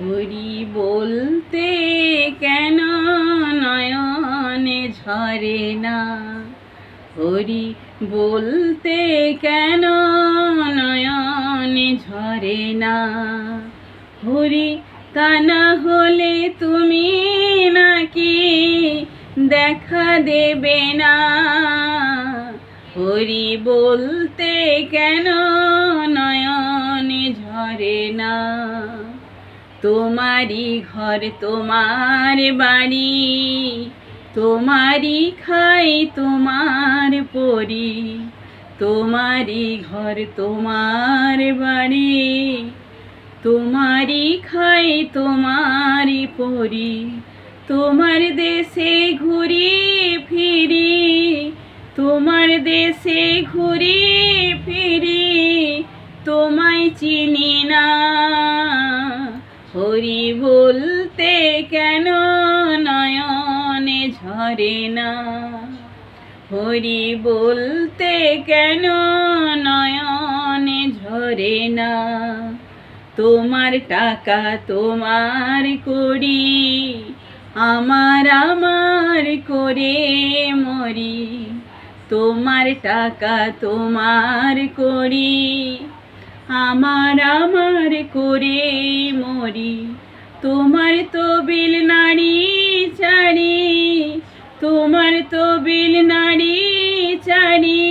হরি বলতে কেন নয়নে ঝরে না? হরি বলতে কেন নয়নে ঝরে না? হরি তা না হলে তুমি নাকি দেখা দেবে না? হরি বলতে কেন তোমারই ঘর, তোমার বাড়ি তোমারই খাই, তোমার পরি তোমারই ঘর, তোমার বাড়ি তোমারই খাই তোমারই পরি, তোমার দেশে ঘুরি, ফিরি, তোমার দেশে ঘুরি, ফিরি, তোমায় চিনি না। হরি বলতে কেন নয়নে ঝরে না? হরি বলতে কেন নয়নে ঝরে না? তোমার টাকা তোমার করি, আমার আমার করে মরি। তোমার টাকা তোমার করি আমার আমার করে মরি, তোমার তো বিল নারী চারি তোমার তো বিল নারী চারি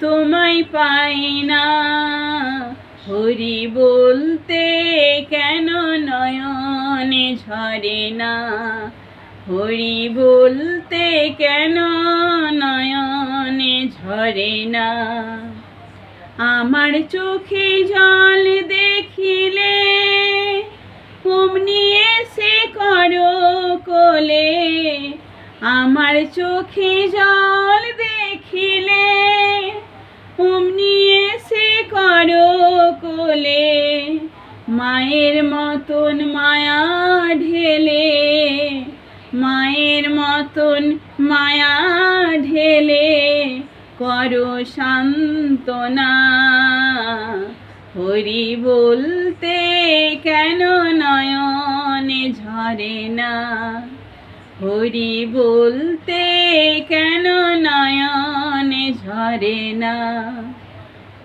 তোমায় পাই না। হরি বলতে কেন নয়নে ঝরে না? হরি বলতে কেন নয়নে ঝরে না? আমার চোখে জল দেখিলে, অমনি এসে করো কোলে। আমার চোখে জল দেখিলে, অমনি এসে করো কোলে। মায়ের মতন মায়া ঢেলে, মায়ের মতন মায়া ঢেলে। করো সান্তনা হরি বলতে কেন নয়নে ঝরে না? হরি বলতে কেন নয়নে ঝরে না?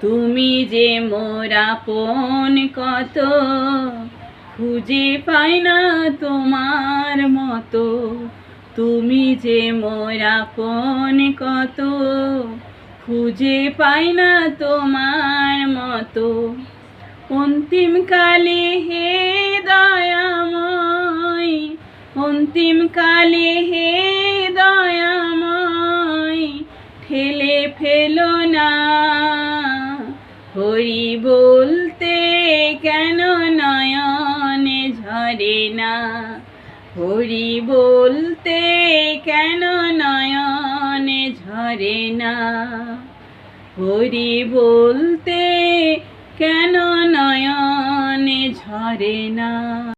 তুমি যে মোরাপন কত, খুঁজে পাই না তোমার মতো। তুমি যে মোরাপন কত, খুঁজে পাই না তোমার মতো। অন্তিম কালে হে দয়াময়, অন্তিম কালে হে দয়াময়, ঠেলে ফেলো না। হরি বলতে কেন নয়নে ঝরে না? হরি বলতে কেন নয়নে ঝরে না? হরি বলতে কেন নয়নে ঝরে না?